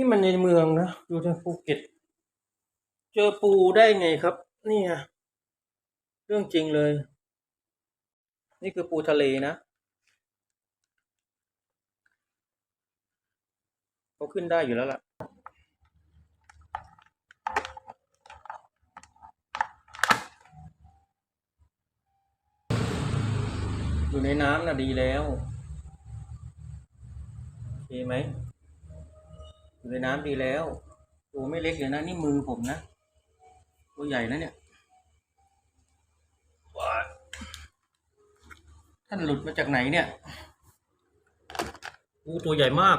นี่มันในเมืองนะอยู่ที่ภูเก็ต เจอปูได้ไงครับ นี่ไงเรื่องจริงเลย นี่คือปูทะเลนะเขาขึ้นได้อยู่แล้วล่ะอยู่ในน้ำนะดีแล้ว โอเคไหม อยู่ในน้ำดีแล้ว ตัวไม่เล็กเลยนะ นี่มือผมนะ ตัวใหญ่นะเนี่ยท่านหลุดมาจากไหนเนี่ยปูตัวใหญ่มาก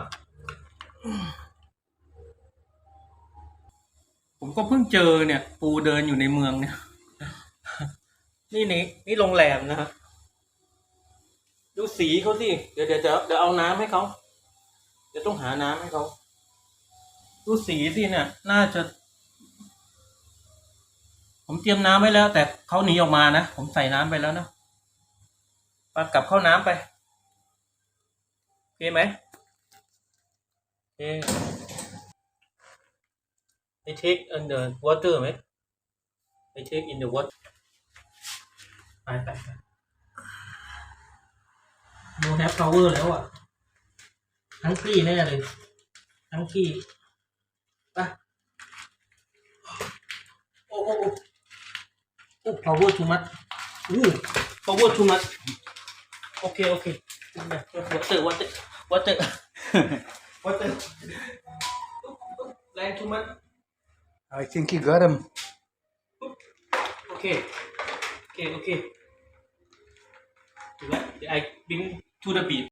ผมก็เพิ่งเจอเนี่ย ปูเดินอยู่ในเมืองเนี่ย นี่นี่นี่โรงแรมนะฮะดูสีเขาสิ เดี๋ยวเดี๋ยวเดี๋ยวเดี๋ยวเอาน้ำให้เขา เดี๋ยวต้องหาน้ำให้เขา ดูสีสิเนี่ย น่าจะ ผมเตรียมน้ำไว้แล้ว แต่เขาหนีออกมานะ ผมใส่น้ำไปแล้วนะปากลับเข้าน้ำไป โอเคไหมโอเค I take in the water ไหม I take in the water ไปไปไป no have power แล้วอะ ทั้งที่แน่เลย ทั้งที่ไป โอ้โอ้โอ้โอ้ power too much อู้ power too much โอเคโอเค water water water water แรง too much I think he got him. โอเคโอเคโอเคถูกแล้วเดี๋ยว I bring to the beach